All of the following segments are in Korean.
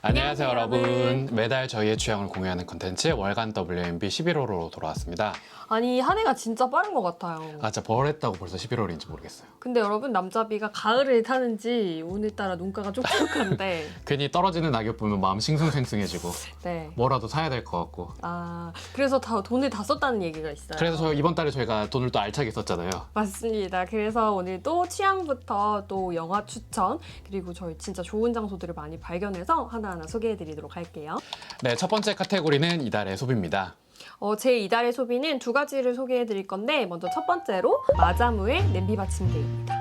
안녕하세요 여러분. 매달 저희의 취향을 공유하는 컨텐츠 월간 WMB 11월호로 돌아왔습니다. 아니 한 해가 진짜 빠른 것 같아요. 아 진짜 벌했다고 벌써 11월인지 모르겠어요. 근데 여러분 남자비가 가을을 타는지 오늘따라 눈가가 촉촉한데 괜히 떨어지는 낙엽 보면 마음 싱숭생숭해지고 네. 뭐라도 사야 될 것 같고. 아 그래서 다 돈을 다 썼다는 얘기가 있어요. 그래서 저 이번 달에 저희가 돈을 또 알차게 썼잖아요. 맞습니다. 그래서 오늘 또 취향부터 또 영화 추천 그리고 저희 진짜 좋은 장소들을 많이 발견해서 하나 하나 소개해드리도록 할게요. 네, 첫 번째 카테고리는 이달의 소비입니다. 어, 제 이달의 소비는 두 가지를 소개해드릴 건데 먼저 첫 번째로 마자무의 냄비 받침대입니다.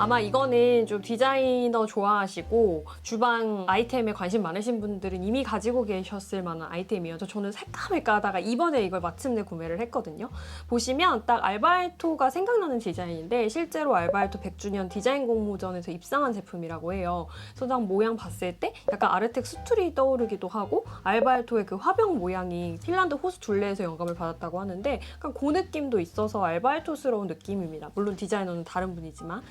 아마 이거는 좀 디자이너 좋아하시고 주방 아이템에 관심 많으신 분들은 이미 가지고 계셨을 만한 아이템이어서 저는 색감을까 하다가 이번에 이걸 마침내 구매를 했거든요. 보시면 딱 알바이토가 생각나는 디자인인데 실제로 알바이토 100주년 디자인 공모전에서 입상한 제품이라고 해요. 소장 모양 봤을 때 약간 아르텍 수툴이 떠오르기도 하고 알바이토의 그 화병 모양이 핀란드 호수 둘레에서 영감을 받았다고 하는데 약간 그 느낌도 있어서 알바이토스러운 느낌입니다. 물론 디자이너는 다른 분이지만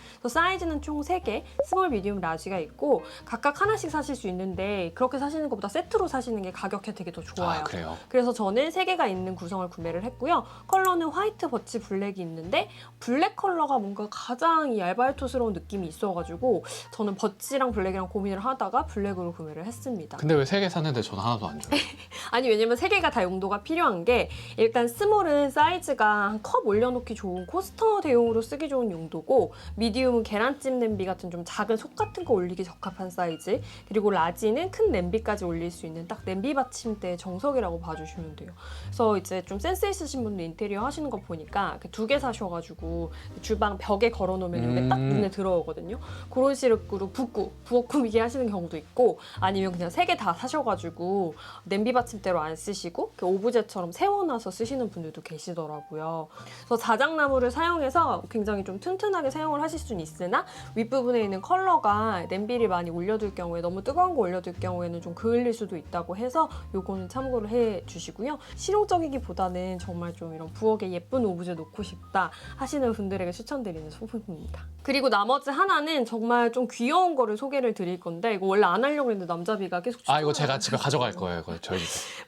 사이즈는 총 3개 스몰, 미디움, 라지가 있고 각각 하나씩 사실 수 있는데 그렇게 사시는 것보다 세트로 사시는 게 가격 혜택이 더 좋아요. 아 그래요. 그래서 저는 세 개가 있는 구성을 구매를 했고요. 컬러는 화이트, 버치, 블랙이 있는데 블랙 컬러가 뭔가 가장 이 알바이토스러운 느낌이 있어가지고 저는 버치랑 블랙이랑 고민을 하다가 블랙으로 구매를 했습니다. 근데 왜세개 샀는데 저는 하나도 안 줘요? 아니 왜냐면 세 개가 다 용도가 필요한 게 일단 스몰은 사이즈가 한 컵 올려놓기 좋은 코스터 대용으로 쓰기 좋은 용도고 미디움은 계란찜 냄비 같은 좀 작은 속 같은 거 올리기 적합한 사이즈 그리고 라지는 큰 냄비까지 올릴 수 있는 딱 냄비 받침대의 정석이라고 봐주시면 돼요. 그래서 이제 좀 센스 있으신 분들 인테리어 하시는 거 보니까 두 개 사셔가지고 주방 벽에 걸어놓으면 이게 딱 음. 눈에 들어오거든요. 그런 식으로 붓고 부엌 꾸미기 하시는 경우도 있고 아니면 그냥 세 개 다 사셔가지고 냄비 받침대로 안 쓰시고 오브제처럼 세워놔서 쓰시는 분들도 계시더라고요. 그래서 자작나무를 사용해서 굉장히 좀 튼튼하게 사용을 하실 수는 있 으나 윗부분에 있는 컬러가 냄비를 많이 올려둘 경우에 너무 뜨거운 거 올려둘 경우에는 좀 그을릴 수도 있다고 해서 요거는 참고를 해 주시고요. 실용적이기보다는 정말 좀 이런 부엌에 예쁜 오브제 놓고 싶다 하시는 분들에게 추천드리는 소품입니다. 그리고 나머지 하나는 정말 좀 귀여운 거를 소개를 드릴 건데 이거 원래 안 하려고 했는데 남자비가 계속 아 이거 제가 집에 가져갈 거예요. 이거 저희.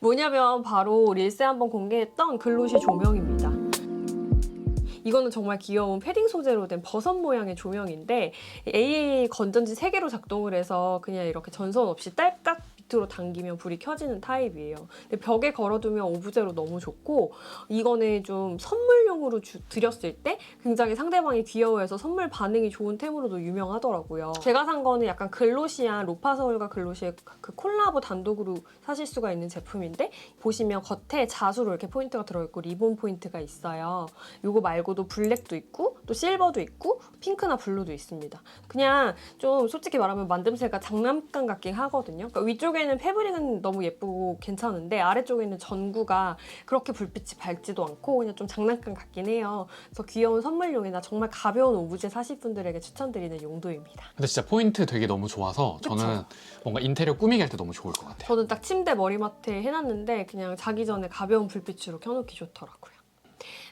뭐냐면 바로 릴스에 한번 공개했던 글로시 조명입니다. 이거는 정말 귀여운 패딩 소재로 된 버섯 모양의 조명인데 AA 건전지 3개로 작동을 해서 그냥 이렇게 전선 없이 딸깍 밑으로 당기면 불이 켜지는 타입이에요. 근데 벽에 걸어두면 오브제로 너무 좋고 이거는 좀 선물용으로 주- 드렸을 때 굉장히 상대방이 귀여워해서 선물 반응이 좋은 템으로도 유명하더라고요. 제가 산 거는 약간 글로시한 로파서울과 글로시의 그 콜라보 단독으로 사실 수가 있는 제품인데 보시면 겉에 자수로 이렇게 포인트가 들어있고 리본 포인트가 있어요. 이거 말고도 블랙도 있고 또 실버도 있고 핑크나 블루도 있습니다. 그냥 좀 솔직히 말하면 만듦새가 장난감 같긴 하거든요. 그러니까 위쪽에 는 패브릭은 너무 예쁘고 괜찮은데 아래쪽에는 전구가 그렇게 불빛이 밝지도 않고 그냥 좀 장난감 같긴 해요. 그래서 귀여운 선물용이나 정말 가벼운 오브제 사실 분들에게 추천드리는 용도입니다. 근데 진짜 포인트 되게 너무 좋아서 저는 뭔가 인테리어 꾸미기 할 때 너무 좋을 것 같아요. 저는 딱 침대 머리맡에 해놨는데 그냥 자기 전에 가벼운 불빛으로 켜놓기 좋더라고요.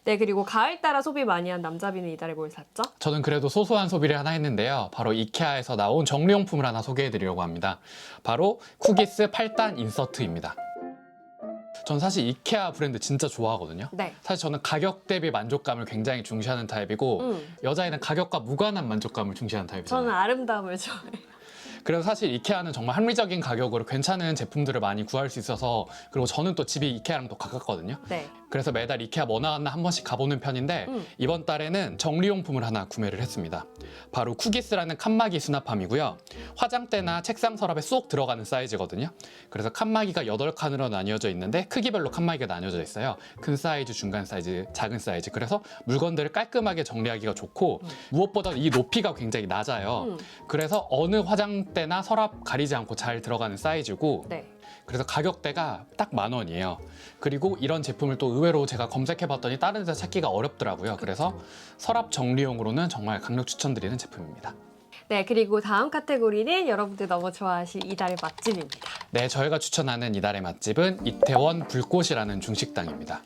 네 그리고 가을 따라 소비 많이 한 남자비는 이달에 뭘 샀죠? 저는 그래도 소소한 소비를 하나 했는데요. 바로 이케아에서 나온 정리용품을 하나 소개해 드리려고 합니다. 바로 쿠기스 8단 인서트입니다. 전 사실 이케아 브랜드 진짜 좋아하거든요. 네. 사실 저는 가격 대비 만족감을 굉장히 중시하는 타입이고 음, 여자애는 가격과 무관한 만족감을 중시하는 타입이잖아요. 저는 아름다움을 좋아해요. 그래서 사실 이케아는 정말 합리적인 가격으로 괜찮은 제품들을 많이 구할 수 있어서 그리고 저는 또 집이 이케아랑 또 가깝거든요. 네. 그래서 매달 이케아 뭐 나왔나 한 번씩 가보는 편인데 음. 이번 달에는 정리용품을 하나 구매를 했습니다. 바로 쿠기스라는 칸막이 수납함이고요. 화장대나 책상 서랍에 쏙 들어가는 사이즈거든요. 그래서 칸막이가 8칸으로 나뉘어져 있는데 크기별로 칸막이가 나뉘어져 있어요. 큰 사이즈, 중간 사이즈, 작은 사이즈. 그래서 물건들을 깔끔하게 정리하기가 좋고 무엇보다 이 높이가 굉장히 낮아요. 음, 그래서 어느 화장 대나 서랍 가리지 않고 잘 들어가는 사이즈고 네. 그래서 가격대가 딱 만 원이에요. 그리고 이런 제품을 또 의외로 제가 검색해봤더니 다른 데서 찾기가 어렵더라고요. 그래서 서랍 정리용으로는 정말 강력 추천드리는 제품입니다. 네, 그리고 다음 카테고리는 여러분들 너무 좋아하실 이달의 맛집입니다. 네, 저희가 추천하는 이달의 맛집은 이태원 불꽃이라는 중식당입니다.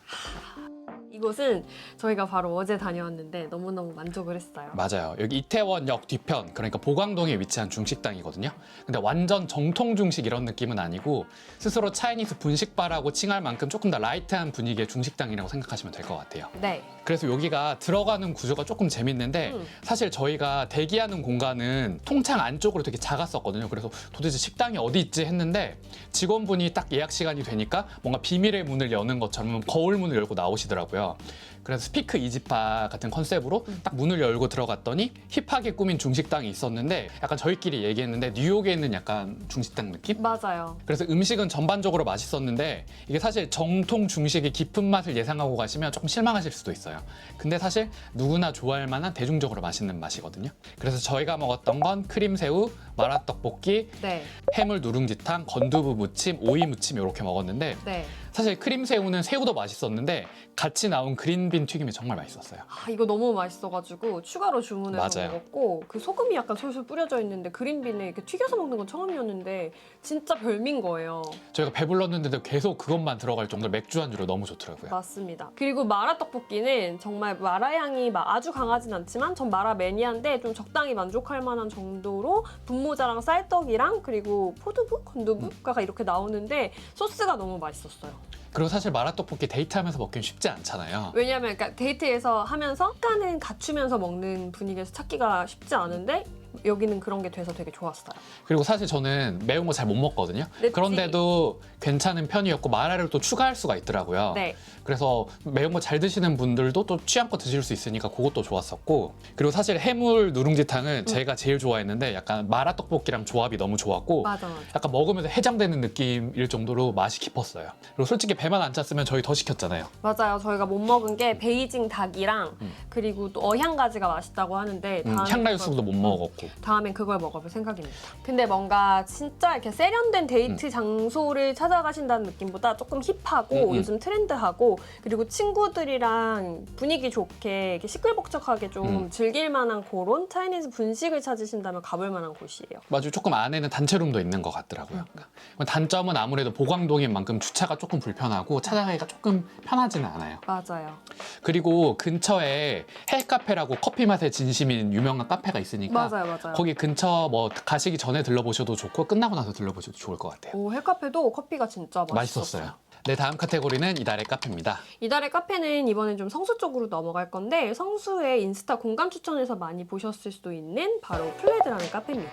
이 이곳은 저희가 바로 어제 다녀왔는데 너무너무 만족을 했어요. 맞아요. 여기 이태원역 뒤편, 그러니까 보광동에 위치한 중식당이거든요. 근데 완전 정통 중식 이런 느낌은 아니고 스스로 차이니스 분식바라고 칭할 만큼 조금 더 라이트한 분위기의 중식당이라고 생각하시면 될 것 같아요. 네. 그래서 여기가 들어가는 구조가 조금 재밌는데 음. 사실 저희가 대기하는 공간은 통창 안쪽으로 되게 작았었거든요. 그래서 도대체 식당이 어디 있지 했는데 직원분이 딱 예약 시간이 되니까 뭔가 비밀의 문을 여는 것처럼 거울 문을 열고 나오시더라고요. well. 그래서 스피크 이지파 같은 컨셉으로 딱 문을 열고 들어갔더니 힙하게 꾸민 중식당이 있었는데 약간 저희끼리 얘기했는데 뉴욕에 있는 약간 중식당 느낌? 맞아요. 그래서 음식은 전반적으로 맛있었는데 이게 사실 정통 중식의 깊은 맛을 예상하고 가시면 조금 실망하실 수도 있어요. 근데 사실 누구나 좋아할 만한 대중적으로 맛있는 맛이거든요. 그래서 저희가 먹었던 건 크림새우, 마라떡볶이, 네. 해물 누룽지탕, 건두부 무침, 오이 무침 이렇게 먹었는데 네. 사실 크림새우는 새우도 맛있었는데 같이 나온 그린 빈 튀김이 정말 맛있었어요. 아, 이거 너무 맛있어가지고 추가로 주문해서 맞아요. 먹었고 그 소금이 약간 솔솔 뿌려져 있는데 그린빈에 이렇게 튀겨서 먹는 건 처음이었는데 진짜 별미인 거예요. 저희가 배불렀는데도 계속 그것만 들어갈 정도로 맥주 안주로 너무 좋더라고요. 맞습니다. 그리고 마라 떡볶이는 정말 마라 향이 막 아주 강하진 않지만 전 마라 매니아인데 좀 적당히 만족할 만한 정도로 분모자랑 쌀떡이랑 그리고 포두부, 건두부가 이렇게 나오는데 소스가 너무 맛있었어요. 그리고 사실 마라떡볶이 데이트하면서 먹기는 쉽지 않잖아요. 왜냐하면 그러니까 데이트에서 하면서 약간은 갖추면서 먹는 분위기에서 찾기가 쉽지 않은데 여기는 그런 게 돼서 되게 좋았어요. 그리고 사실 저는 매운 거 잘 못 먹거든요. 맵지? 그런데도 괜찮은 편이었고 마라를 또 추가할 수가 있더라고요. 네. 그래서 매운 거 잘 드시는 분들도 또 취향껏 드실 수 있으니까 그것도 좋았었고 그리고 사실 해물 누룽지탕은 제가 제일 좋아했는데 약간 마라 떡볶이랑 조합이 너무 좋았고 맞아 맞아. 약간 먹으면서 해장되는 느낌일 정도로 맛이 깊었어요. 그리고 솔직히 배만 안 찼으면 저희 더 시켰잖아요. 맞아요. 저희가 못 먹은 게 베이징 닭이랑 음. 그리고 또 어향가지가 맛있다고 하는데 음, 다음에 향랄국도 못 그걸- 먹었고 다음엔 그걸 먹어볼 생각입니다. 근데 뭔가 진짜 이렇게 세련된 데이트 장소를 찾아가신다는 느낌보다 조금 힙하고 음, 음. 요즘 트렌드하고 그리고 친구들이랑 분위기 좋게 이렇게 시끌벅적하게 좀 음. 즐길 만한 그런 차이니즈 분식을 찾으신다면 가볼 만한 곳이에요. 맞아요. 조금 안에는 단체룸도 있는 것 같더라고요. 음. 단점은 아무래도 보광동인 만큼 주차가 조금 불편하고 찾아가기가 조금 편하지는 않아요. 맞아요. 그리고 근처에 헬카페라고 커피 맛에 진심인 유명한 카페가 있으니까 맞아요, 맞아요. 거기 근처 뭐 가시기 전에 들러보셔도 좋고 끝나고 나서 들러보셔도 좋을 것 같아요. 오, 헬카페도 커피가 진짜 맛있었어요. 맛있었어요. 네, 다음 카테고리는 이달의 카페입니다. 이달의 카페는 이번엔 좀 성수 쪽으로 넘어갈 건데 성수의 인스타 공감 추천에서 많이 보셨을 수도 있는 바로 플레드라는 카페입니다.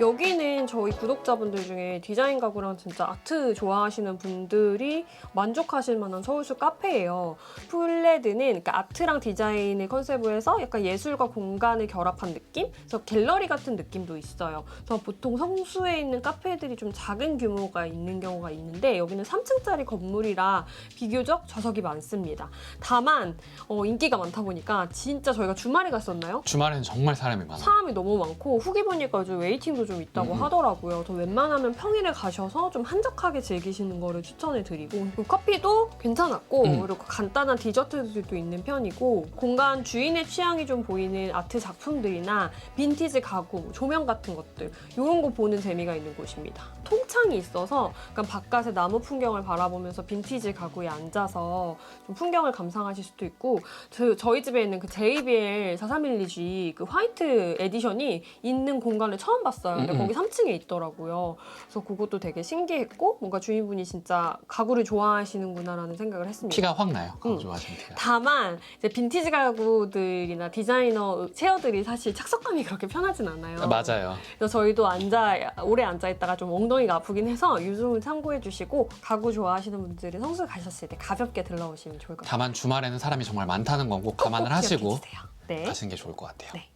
여기는 저희 구독자분들 중에 디자인 가구랑 진짜 아트 좋아하시는 분들이 만족하실 만한 서울수 카페예요. 플레드는 그러니까 아트랑 디자인을 컨셉으로 해서 약간 예술과 공간을 결합한 느낌? 그래서 갤러리 같은 느낌도 있어요. 그래서 보통 성수에 있는 카페들이 좀 작은 규모가 있는 경우가 있는데 여기는 3층짜리 건물 이라 비교적 좌석이 많습니다. 다만 어, 인기가 많다 보니까 진짜 저희가 주말에 갔었나요? 주말에는 정말 사람이 많아요. 사람이 너무 많고 후기 보니까 요즘 웨이팅도 좀 있다고 음, 음. 하더라고요. 저 웬만하면 평일에 가셔서 좀 한적하게 즐기시는 거를 추천해 드리고 커피도 괜찮았고 음. 그리고 간단한 디저트들도 있는 편이고 공간 주인의 취향이 좀 보이는 아트 작품들이나 빈티지 가구, 조명 같은 것들 이런 거 보는 재미가 있는 곳입니다. 통창이 있어서 약간 바깥의 나무 풍경을 바라보면서 빈티지 가구에 앉아서 좀 풍경을 감상하실 수도 있고 저, 저희 집에 있는 그 JBL 4312G 그 화이트 에디션이 있는 공간을 처음 봤어요. 근데 음, 음. 거기 3층에 있더라고요. 그래서 그것도 되게 신기했고 뭔가 주인분이 진짜 가구를 좋아하시는구나라는 생각을 했습니다. 피가 확 나요. 그거 음. 좋아하시는 피가. 다만 이제 빈티지 가구들이나 디자이너 체어들이 사실 착석감이 그렇게 편하진 않아요. 아, 맞아요. 그래서 저희도 앉아 오래 앉아 있다가 좀 엉덩이가 아프긴 해서 유종을 참고해 주시고 가구 좋아하시는 분들이 성수 가셨을 때 가볍게 들러오시면 좋을 것 같아요. 다만 주말에는 사람이 정말 많다는 건 꼭 감안을 꼭 하시고 기억해주세요. 네. 가시는 게 좋을 것 같아요. 네.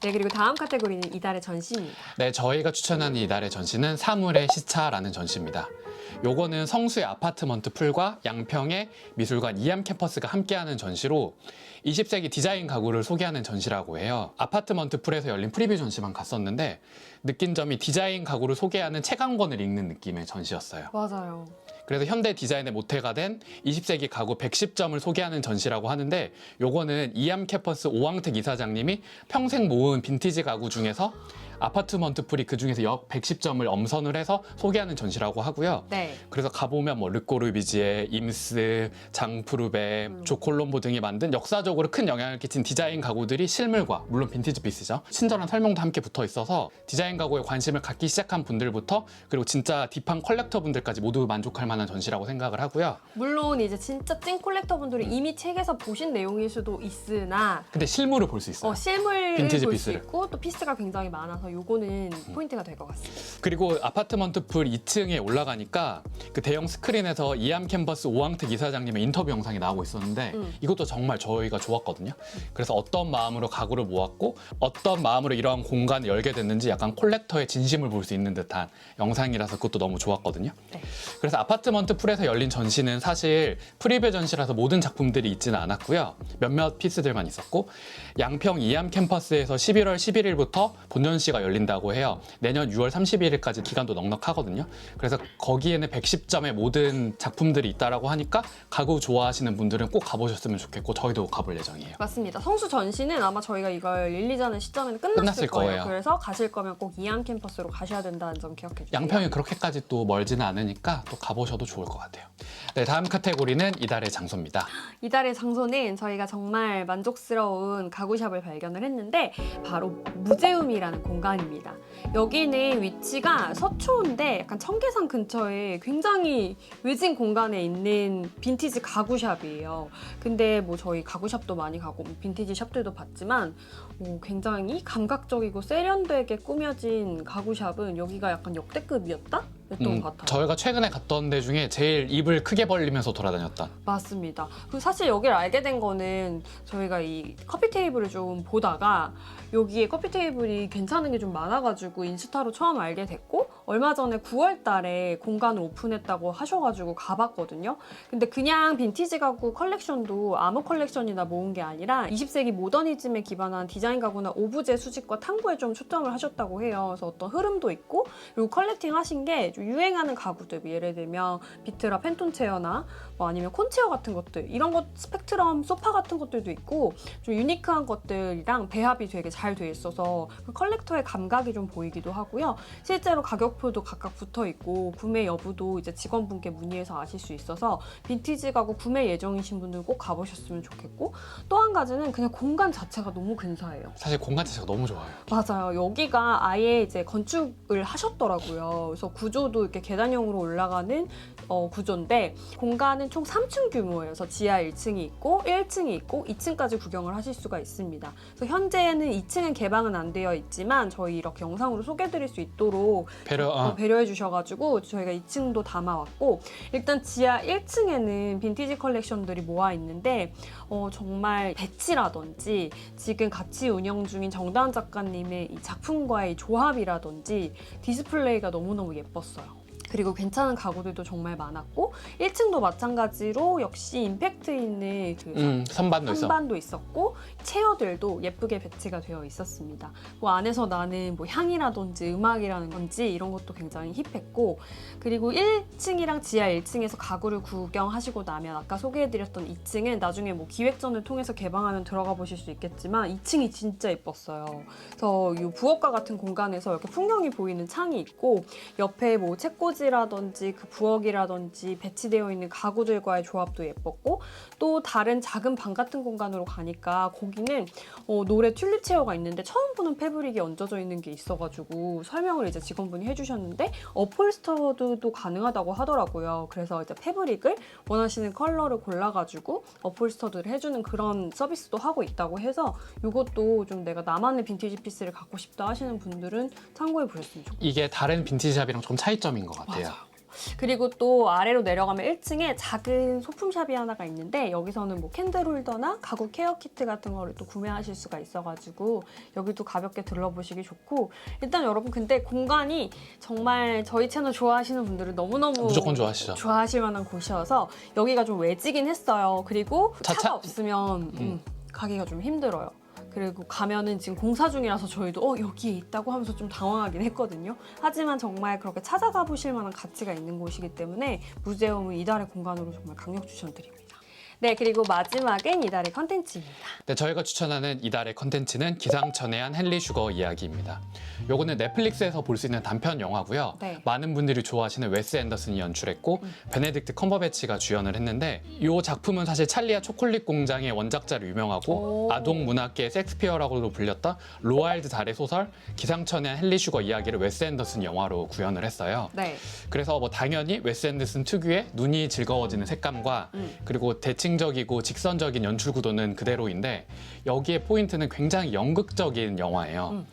네 그리고 다음 카테고리는 이달의 전시입니다. 네, 저희가 추천하는 이달의 전시는 사물의 시차라는 전시입니다. 요거는 성수의 아파트먼트 풀과 양평의 미술관 이암 캠퍼스가 함께하는 전시로 20세기 디자인 가구를 소개하는 전시라고 해요. 아파트먼트 풀에서 열린 프리뷰 전시만 갔었는데 느낀 점이 디자인 가구를 소개하는 책 한 권을 읽는 느낌의 전시였어요. 맞아요. 그래서 현대 디자인의 모태가 된 20세기 가구 110점을 소개하는 전시라고 하는데 요거는 이암 캠퍼스 오왕택 이사장님이 평생 모은 빈티지 가구 중에서 아파트먼트 풀이 그 중에서 역 110점을 엄선을 해서 소개하는 전시라고 하고요. 네. 그래서 가보면 뭐 르꼬르비지에, 임스, 장프루베, 음. 조콜롬보 등이 만든 역사적으로 큰 영향을 끼친 디자인 가구들이 실물과 물론 빈티지 피스죠. 친절한 설명도 함께 붙어 있어서 디자인 가구에 관심을 갖기 시작한 분들부터 그리고 진짜 딥한 컬렉터 분들까지 모두 만족할 만한 전시라고 생각을 하고요. 물론 이제 진짜 찐 콜렉터분들이 이미 책에서 보신 내용일 수도 있으나 근데 실물을 볼 수 있어요. 어, 실물 빈티지 볼수 피스를. 있고 또 피스가 굉장히 많아서 요거는 포인트가 될 것 같습니다. 그리고 아파트먼트 풀 2층에 올라가니까 그 대형 스크린에서 이암 캔버스 오왕택 이사장님의 인터뷰 영상이 나오고 있었는데 음. 이것도 정말 저희가 좋았거든요. 그래서 어떤 마음으로 가구를 모았고 어떤 마음으로 이러한 공간을 열게 됐는지 약간 콜렉터의 진심을 볼 수 있는 듯한 영상이라서 그것도 너무 좋았거든요. 네. 그래서 아파트먼트 풀에서 열린 전시는 사실 프리뷰 전시라서 모든 작품들이 있지는 않았고요. 몇몇 피스들만 있었고 양평 이암 캠퍼스에서 11월 11일부터 본전시가 열린다고 해요. 내년 6월 31일까지 기간도 넉넉하거든요. 그래서 거기에는 110점의 모든 작품들이 있다라고 하니까 가구 좋아하시는 분들은 꼭 가보셨으면 좋겠고 저희도 가볼 예정이에요. 맞습니다. 성수 전시는 아마 저희가 이걸 릴리즈하는 시점에는 끝났을, 끝났을 거예요. 거예요. 그래서 가실 거면 꼭 이암 캠퍼스로 가셔야 된다는 점 기억해 주세요. 양평이 그렇게까지 또 멀지는 않으니까 또 가보셔도 좋을 것 같아요. 네, 다음 카테고리는 이달의 장소입니다. 이달의 장소는 저희가 정말 만족스러운 가구샵을 발견을 했는데 바로 무제움이라는 공간 입니다. 여기는 위치가 서초인데 약간 청계산 근처에 굉장히 외진 공간에 있는 빈티지 가구샵이에요. 근데 뭐 저희 가구샵도 많이 가고 뭐 빈티지 샵들도 봤지만 뭐 굉장히 감각적이고 세련되게 꾸며진 가구샵은 여기가 약간 역대급이었다? 음, 것 같아요. 저희가 최근에 갔던 데 중에 제일 입을 크게 벌리면서 돌아다녔던 맞습니다. 그 사실 여기를 알게 된 거는 저희가 이 커피 테이블을 좀 보다가 여기에 커피 테이블이 괜찮은 게 좀 많아가지고 인스타로 처음 알게 됐고 얼마 전에 9월 달에 공간을 오픈했다고 하셔가지고 가봤거든요. 근데 그냥 빈티지 가구 컬렉션도 아무 컬렉션이나 모은 게 아니라 20세기 모더니즘에 기반한 디자인 가구나 오브제 수집과 탐구에 좀 초점을 하셨다고 해요. 그래서 어떤 흐름도 있고 그리고 컬렉팅 하신 게좀 유행하는 가구들 뭐 예를 들면 비트라 펜톤 체어나 뭐 아니면 콘체어 같은 것들 이런 것 스펙트럼 소파 같은 것들도 있고 좀 유니크한 것들이랑 배합이 되게 잘 돼 있어서 그 컬렉터의 감각이 좀 보이기도 하고요. 실제로 가격 표도 각각 붙어 있고 구매 여부도 이제 직원분께 문의해서 아실 수 있어서 빈티지 가구 구매 예정이신 분들 꼭 가보셨으면 좋겠고 또 한 가지는 그냥 공간 자체가 너무 근사해요. 사실 공간 자체가 너무 좋아요. 맞아요. 여기가 아예 이제 건축을 하셨더라고요. 그래서 구조도 이렇게 계단형으로 올라가는 어, 구조인데 공간은 총 3층 규모예요. 그래서 지하 1층이 있고 1층이 있고 2층까지 구경을 하실 수가 있습니다. 그래서 현재는 2층은 개방은 안 되어 있지만 저희 이렇게 영상으로 소개드릴 수 있도록 배려 어, 어, 배려해 주셔가지고 저희가 2층도 담아왔고 일단 지하 1층에는 빈티지 컬렉션들이 모아 있는데 어, 정말 배치라든지 지금 같이 운영 중인 정다은 작가님의 이 작품과의 조합이라든지 디스플레이가 너무너무 예뻤어요. 그리고 괜찮은 가구들도 정말 많았고 1층도 마찬가지로 역시 임팩트 있는 그 음, 선반도 있어. 선반도 있었고 체어들도 예쁘게 배치가 되어 있었습니다. 뭐 안에서 나는 뭐 향이라든지 음악이라는 건지 이런 것도 굉장히 힙했고 그리고 1층이랑 지하 1층에서 가구를 구경하시고 나면 아까 소개해드렸던 2층은 나중에 뭐 기획전을 통해서 개방하면 들어가 보실 수 있겠지만 2층이 진짜 예뻤어요. 그래서 이 부엌과 같은 공간에서 이렇게 풍경이 보이는 창이 있고 옆에 뭐 책꽂이 라든지 그 부엌이라든지 배치되어 있는 가구들과의 조합도 예뻤고 또 다른 작은 방 같은 공간으로 가니까 거기는 어, 노래 튤립 체어가 있는데 처음 보는 패브릭이 얹어져 있는 게 있어가지고 설명을 이제 직원분이 해주셨는데 어폴스터도 가능하다고 하더라고요. 그래서 이제 패브릭을 원하시는 컬러를 골라가지고 어폴스터드를 해주는 그런 서비스도 하고 있다고 해서 이것도 좀 내가 나만의 빈티지 피스를 갖고 싶다 하시는 분들은 참고해 보셨으면 좋겠어요. 이게 다른 빈티지샵이랑 좀 차이점인 것 같아요. 그리고 또 아래로 내려가면 1층에 작은 소품샵이 하나가 있는데 여기서는 뭐 캔들 홀더나 가구 케어 키트 같은 거를 또 구매하실 수가 있어가지고 여기도 가볍게 들러보시기 좋고 일단 여러분 근데 공간이 정말 저희 채널 좋아하시는 분들은 너무너무 무조건 좋아하시죠. 좋아하실 만한 곳이어서 여기가 좀 외지긴 했어요. 그리고 차- 차가 차- 없으면 음, 음. 가기가 좀 힘들어요. 그리고 가면은 지금 공사 중이라서 저희도 어 여기에 있다고 하면서 좀 당황하긴 했거든요. 하지만 정말 그렇게 찾아가 보실 만한 가치가 있는 곳이기 때문에 무제움은 이달의 공간으로 정말 강력 추천드립니다. 네, 그리고 마지막은 이달의 컨텐츠입니다. 네, 저희가 추천하는 이달의 컨텐츠는 기상천외한 헨리 슈거 이야기입니다. 요거는 넷플릭스에서 볼 수 있는 단편 영화고요. 네. 많은 분들이 좋아하시는 웨스 앤더슨이 연출했고 베네딕트 컴버배치가 주연을 했는데 이 작품은 사실 찰리와 초콜릿 공장의 원작자로 유명하고 오. 아동 문학계의 섹스피어라고도 불렸던 로알드 달의 소설 기상천외한 헨리 슈거 이야기를 웨스 앤더슨 영화로 구현을 했어요. 네. 그래서 뭐 당연히 웨스 앤더슨 특유의 눈이 즐거워지는 색감과 음. 그리고 대칭 적이고 직선적인 연출 구도는 그대로인데 여기에 포인트는 굉장히 연극적인 영화예요. 음.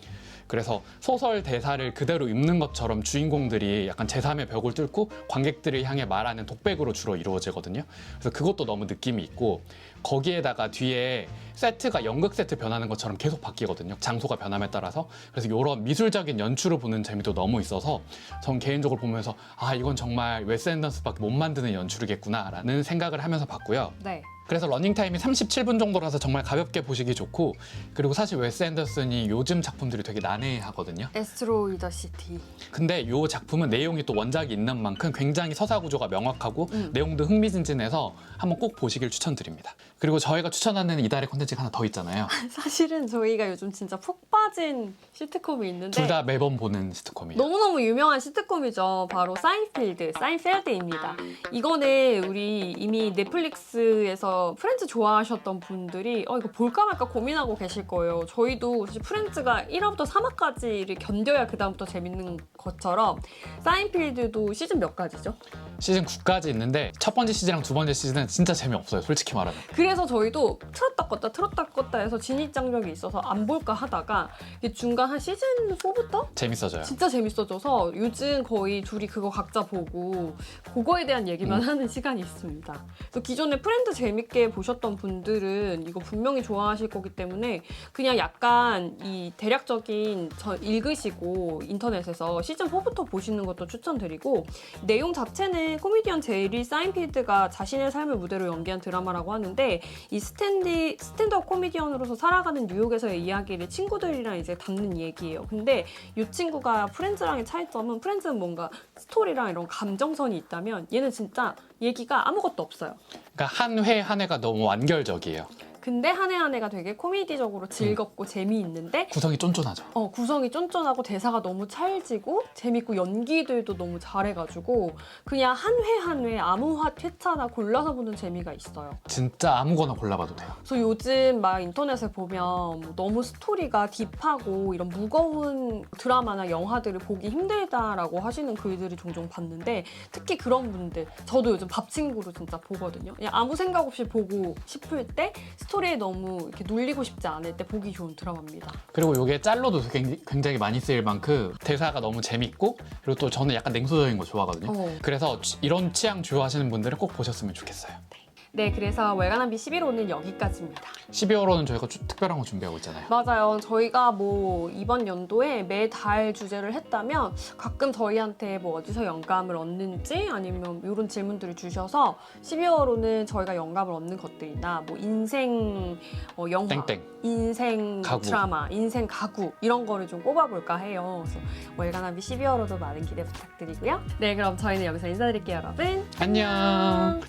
그래서 소설 대사를 그대로 읽는 것처럼 주인공들이 약간 제3의 벽을 뚫고 관객들을 향해 말하는 독백으로 주로 이루어지거든요. 그래서 그것도 너무 느낌이 있고 거기에다가 뒤에 세트가 연극 세트 변하는 것처럼 계속 바뀌거든요. 장소가 변함에 따라서. 그래서 이런 미술적인 연출을 보는 재미도 너무 있어서 전 개인적으로 보면서 아 이건 정말 웨스 앤더슨밖에 못 만드는 연출이겠구나라는 생각을 하면서 봤고요. 네. 그래서 러닝 타임이 37분 정도라서 정말 가볍게 보시기 좋고 그리고 사실 웨스 앤더슨이 요즘 작품들이 되게 난해하거든요. 에스트로이더 시티. 근데 이 작품은 내용이 또 원작이 있는 만큼 굉장히 서사 구조가 명확하고 음. 내용도 흥미진진해서 한번 꼭 보시길 추천드립니다. 그리고 저희가 추천하는 이달의 콘텐츠가 하나 더 있잖아요. 사실은 저희가 요즘 진짜 푹 빠진 시트콤이 있는데 둘 다 매번 보는 시트콤이에요. 너무너무 유명한 시트콤이죠. 바로 사인필드, 사인펠드입니다. 이거는 우리 이미 넷플릭스에서 프렌즈 좋아하셨던 분들이 어, 이거 볼까 말까 고민하고 계실 거예요. 저희도 사실 프렌즈가 1화부터 3화까지를 견뎌야 그다음부터 재밌는 것처럼 사인필드도 시즌 몇 가지죠? 시즌 9까지 있는데 첫 번째 시즌이랑 두 번째 시즌은 진짜 재미없어요. 솔직히 말하면. 그래서 저희도 틀었다 껐다 틀었다 껐다 해서 진입장벽이 있어서 안 볼까 하다가 이게 중간 한 시즌 4부터 재밌어져요. 진짜 재밌어져서 요즘 거의 둘이 그거 각자 보고 그거에 대한 얘기만 하는 시간이 있습니다. 그래서 기존에 프렌드 재 밌게 보셨던 분들은 이거 분명히 좋아하실 거기 때문에 그냥 약간 이 대략적인 저 읽으시고 인터넷에서 시즌 4부터 보시는 것도 추천드리고 내용 자체는 코미디언 제리 사인필드가 자신의 삶을 무대로 연기한 드라마라고 하는데 이 스탠디 스탠드업 코미디언으로서 살아가는 뉴욕에서의 이야기를 친구들이랑 이제 담는 얘기예요. 근데 이 친구가 프렌즈랑의 차이점은 프렌즈는 뭔가 스토리랑 이런 감정선이 있다면 얘는 진짜 얘기가 아무것도 없어요. 그러니까 한 회 한 회가 너무 완결적이에요. 근데 한 해 한 해가 되게 코미디적으로 즐겁고 재미있는데 구성이 쫀쫀하죠. 어, 구성이 쫀쫀하고 대사가 너무 찰지고 재밌고 연기들도 너무 잘해가지고 그냥 한 회 한 회 아무 화- 회차나 골라서 보는 재미가 있어요. 진짜 아무거나 골라봐도 돼요. 그래서 요즘 막 인터넷에 보면 뭐 너무 스토리가 딥하고 이런 무거운 드라마나 영화들을 보기 힘들다라고 하시는 글들을 종종 봤는데 특히 그런 분들 저도 요즘 밥 친구로 진짜 보거든요. 그냥 아무 생각 없이 보고 싶을 때 스토리에 너무 이렇게 눌리고 싶지 않을 때 보기 좋은 드라마입니다. 그리고 이게 짤로도 굉- 굉장히 많이 쓰일 만큼 대사가 너무 재밌고 그리고 또 저는 약간 냉소적인 거 좋아하거든요. 어. 그래서 치- 이런 취향 좋아하시는 분들은 꼭 보셨으면 좋겠어요. 네, 그래서 월간한비 11호는 여기까지입니다. 12월호는 저희가 주- 특별한 거 준비하고 있잖아요. 맞아요. 저희가 뭐 이번 연도에 매달 주제를 했다면 가끔 저희한테 뭐 어디서 영감을 얻는지 아니면 이런 질문들을 주셔서 12월호는 저희가 영감을 얻는 것들이나 뭐 인생 어, 영화, 땡땡. 인생 가구. 드라마, 인생 가구 이런 거를 좀 꼽아볼까 해요. 그래서 월간한비 12월호도 많은 기대 부탁드리고요. 네, 그럼 저희는 여기서 인사드릴게요, 여러분. 안녕.